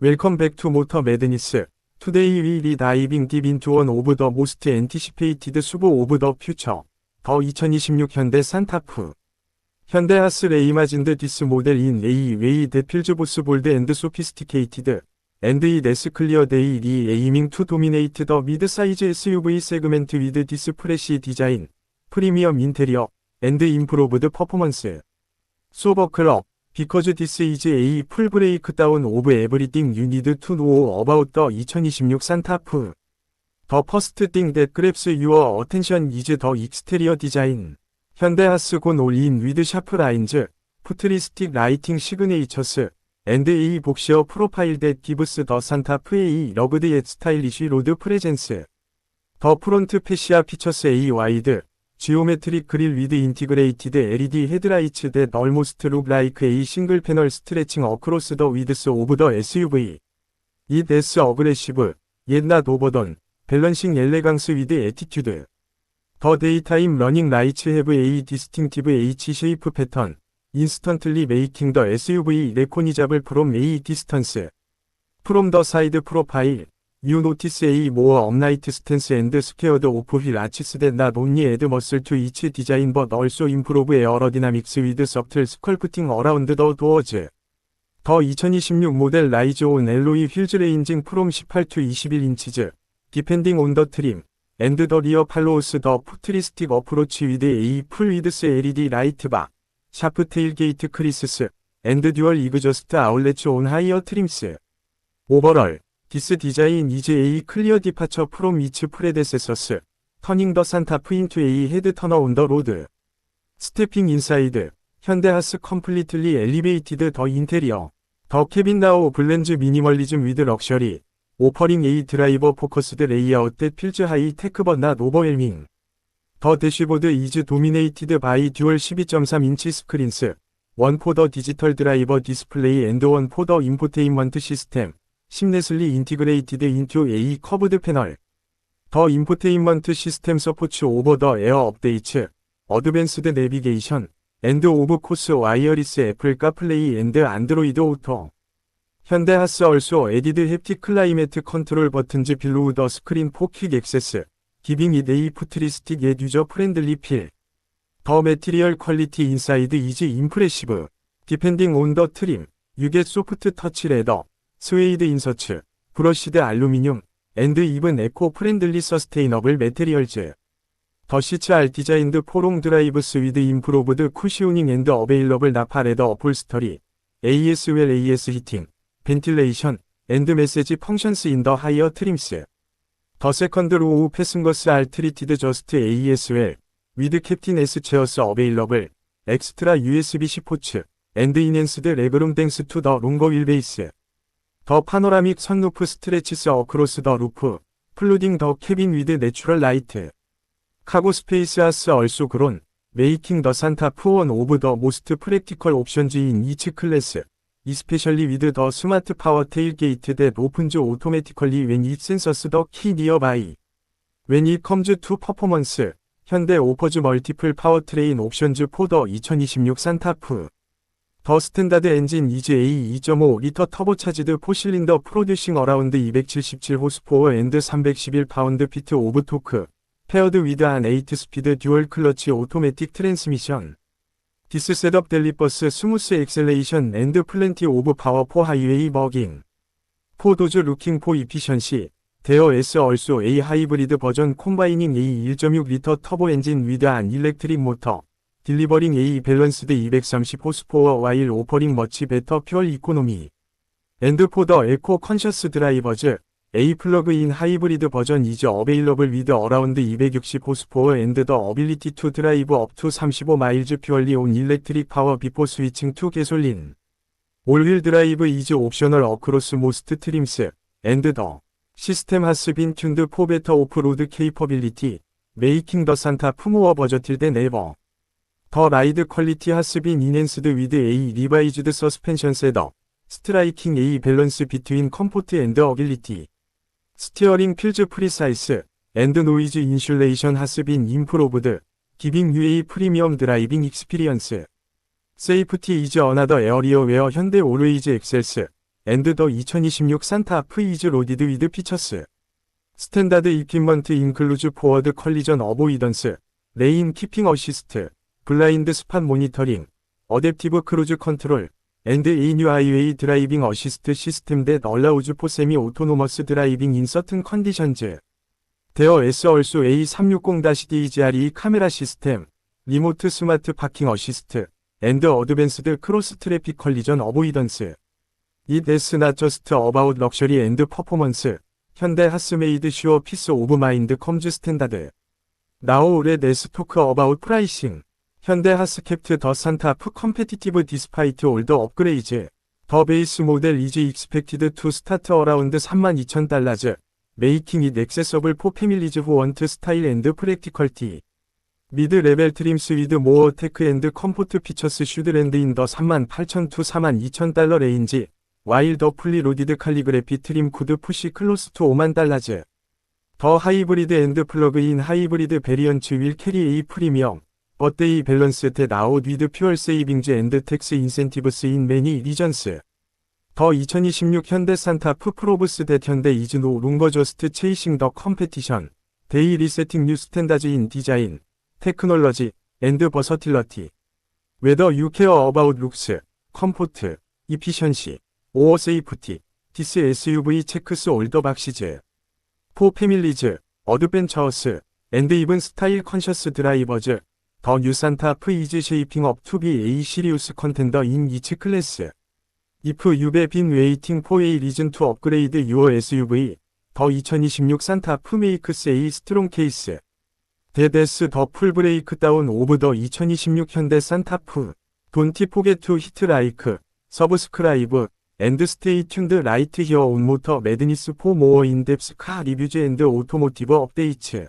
웰컴 백 투 모터 매드니스. 투데이 위 리 다이빙 딥 인투 원 오브 더 모스트 엔티시페이티드 수보 오브 더 퓨처. 더 2026 현대 산타프. 현대 하스 레이마진드 디스 모델 인 A 웨이 데 필즈 보스 볼드 앤드 소피스티케이티드. 앤드 이 네스 클리어 데이 리 에이밍 투 도미네이트 더 미드 사이즈 SUV 세그멘트 위드 디스 프레시 디자인. 프리미엄 인테리어. 앤드 임프로브드 퍼포먼스. 소버 클럽. Because this is a full breakdown of everything you need to know about the 2026 Santa Fe. The first thing that grabs your attention is the exterior design. 현대하스 곤 올인 위드 샤프 라인즈, 푸트리스틱 라이팅 시그네이처스, and a 복시어 프로파일 gives the Santa Fe a rugged yet stylish road presence. The front fascia features a wide, 지오메트릭 그릴 위드 인티그레이티드 LED 헤드라이츠 that almost look like a single panel stretching across the width of the SUV. Is aggressive, yet not overdone, balancing elegance with attitude. The daytime running lights have a distinctive H-shape pattern, instantly making the SUV recognizable from a distance. From the side profile, You notice a stance and squared off wheel arches that not only add muscle to each design but also improve aerodynamics with subtle sculpting around the doors. 더 2026 모델 라이즈 온 엘로이 휠즈 레인징 프롬 18 to 21인치즈. Depending on the trim. And the rear follows the futuristic approach with a full width LED light bar. Sharp tailgate creases. And dual exhaust outlets on higher trims. Overall. This design is a clear departure from its predecessors, turning the Santa Fe into a head turner on the road. Stepping inside, 현대하스 completely elevated the interior. The cabin now blends minimalism with luxury, offering a driver-focused layout that feels high-tech but not overwhelming. The dashboard is dominated by dual 12.3-inch screens, one for seamlessly integrated into a curved panel. The infotainment system supports over-the-air updates, advanced navigation, and of-course wireless Apple CarPlay and Android Auto. 현대 하스 also added haptic climate control buttons below the screen for quick access, giving it a futuristic yet user-friendly feel. The material quality inside is impressive. Depending on the trim, you get soft touch leather, 스 웨이드 인서츠, 브러시드 알루미늄, 앤드 이븐 에코 프렌들리 서스테이너블 메테리얼즈. 더 시츠 알 디자인드 포롱 드라이브 스위드 임프로브드 쿠시오닝 앤드 어베일러블 나파 레더 어폴스터리, AS 웰 AS 히팅, 벤틸레이션, 앤드 메시지 펑션스 인 더 하이어 트림스. 더 세컨드 로우 패승거스 알 트리티드 저스트 AS 웰, 위드 캡틴 S 체어스 어베일러블, 엑스트라 USB-C 포츠, 앤드 이넨스드 레그룸 땡스 투 더 롱거 윌베이스. 더 파노라믹 선루프 스트레치스 어크로스 더 루프, 플루딩 더 캐빈 위드 내추럴 라이트. 카고 스페이스 아스 얼소 그론, 메이킹 더 산타 푸원 오브 더 모스트 프랙티컬 옵션즈 인 이츠 클래스. 이스페셜리 위드 더 스마트 파워 테일 게이트 대 오픈즈 오토매티컬리 웬잇 센서스 더 키 니어 바이. 웬잇 컴즈 투 퍼포먼스. 현대 오퍼즈 멀티플 파워트레인 옵션즈 포더 2026 산타프. 더 스탠다드 엔진 이즈 A 2.5 리터 터보차지드 포실린더 프로듀싱 어라운드 277 호스포어 앤드 311 파운드 피트 오브 토크 페어드 위드 한 8 스피드 듀얼 클러치 오토매틱 트랜스미션 디스 셋업 델리버스 스무스 엑셀레이션 앤드 플랜티 오브 파워 포 하이웨이 버깅 포도즈 루킹 포 이피션시 데어 S 얼소 A 하이브리드 버전 콤바이닝 A 1.6리터 터보 엔진 위드 한 일렉트릭 모터 딜리버링 A 밸런스드 230 호스포어 와일 오퍼링 머치 베터 퓨얼 이코노미. 앤드 포더 에코 컨셔스 드라이버즈. A 플러그인 하이브리드 버전 이즈 어베일러블 위드 어라운드 260 호스포어 앤드 더 어빌리티 투 드라이브 업투 35 마일즈 퓨얼리 온 일렉트릭 파워 비포 스위칭 투 게솔린. 올휠 드라이브 이즈 옵셔널 어크로스 모스트 트림스 앤드 더. 시스템 하스 빈 튠드 포 베터 오프로드 케이퍼빌리티. 메이킹 더 산타 푸모어 버저틸 데 네버 더 라이드 퀄리티 하스빈 이넨스드 위드 A 리바이즈드 서스펜션 세더 스트라이킹 A 밸런스 비트윈 컴포트 앤드 어빌리티 스티어링 필즈 프리사이스 앤드 노이즈 인슐레이션 하스빈 임프로브드 기빙 UA 프리미엄 드라이빙 익스피리언스 세이프티 이즈 어나더 에어리어 웨어 현대 오르이즈 엑셀스 앤드 더 2026 산타프 이즈 로디드 위드 피처스. 스탠다드 이퀴먼트 인클루즈 포워드 컬리전 어보이던스, 레인 키핑 어시스트, 블라인드 스팟 모니터링, 어댑티브 크루즈 컨트롤, 앤드 에이뉴 하이웨이 드라이빙 어시스트 시스템 대 얼라우즈 포 세미 오토노머스 드라이빙 인 서튼 컨디션즈. 데어 S 얼수 A360-DGRE 카메라 시스템, 리모트 스마트 파킹 어시스트, 앤드 어드밴스드 크로스 트래픽 컬리전 어보이던스. Not just about luxury and performance. 현대 하스메이드 슈어 피스 오브 마인드 컴즈 스탠다드. 나우 올해 네 현대 하스캡트 더 산타프 컴페티티브 디스파이트 올더 업그레이즈. 더 베이스 모델 이즈 익스펙티드 투 스타트 어라운드 32,000달러즈. 메이킹 잇 액세서블 포 패밀리즈 후 원트 스타일 앤드 프랙티컬티. 미드 레벨 트림스 위드 모어 테크 앤드 컴포트 피처스 슈드랜드 인 더 38,000 투 42,000달러 레인지. 와일 더 풀리 로디드 칼리그래피 트림 쿠드 푸시 클로스 투 5만 달러즈. 더 하이브리드 앤드 플러그인 하이브리드 베리언츠 윌 캐리 A 프리미엄. 버데이 밸런스 테 나웃 위드 퓨얼 세이빙즈 앤드 텍스 인센티브스 인 매니 리전스. 더2026 현대 산타프 프로브스 대 현대 이즈노 룽버저스트 체이싱 더 컴페티션. 데이 리세팅 뉴 스탠다즈 인 디자인. 테크놀러지 앤드 버서틸러티. 웨더 유케어 어바웃 룩스. 컴포트. 이피션시. 오어 세이프티, 디스 SUV 체크스 올더 박시즈, 포 패밀리즈, 어드벤처스, 앤드 이븐 스타일 컨셔스 드라이버즈, 더 뉴산타 프 이즈 쉐이핑 업 투비 A 시리우스 컨텐더 인 이츠 클래스. 이프 유베 빈 웨이팅 포 에이 리즌 투 업그레이드 유어 SUV, 더 2026 산타 푸메이크스 A 스트롱 케이스. 데데스 더 풀브레이크 다운 오브 더 2026 현대 산타 프. 돈티 포겟 투 히트 라이크. 서브스크라이브. 앤드 스테이 튠드 라이트 히어 온 모터 매드니스 포 모어 인뎁스 카 리뷰즈 앤드 오토모티브 업데이츠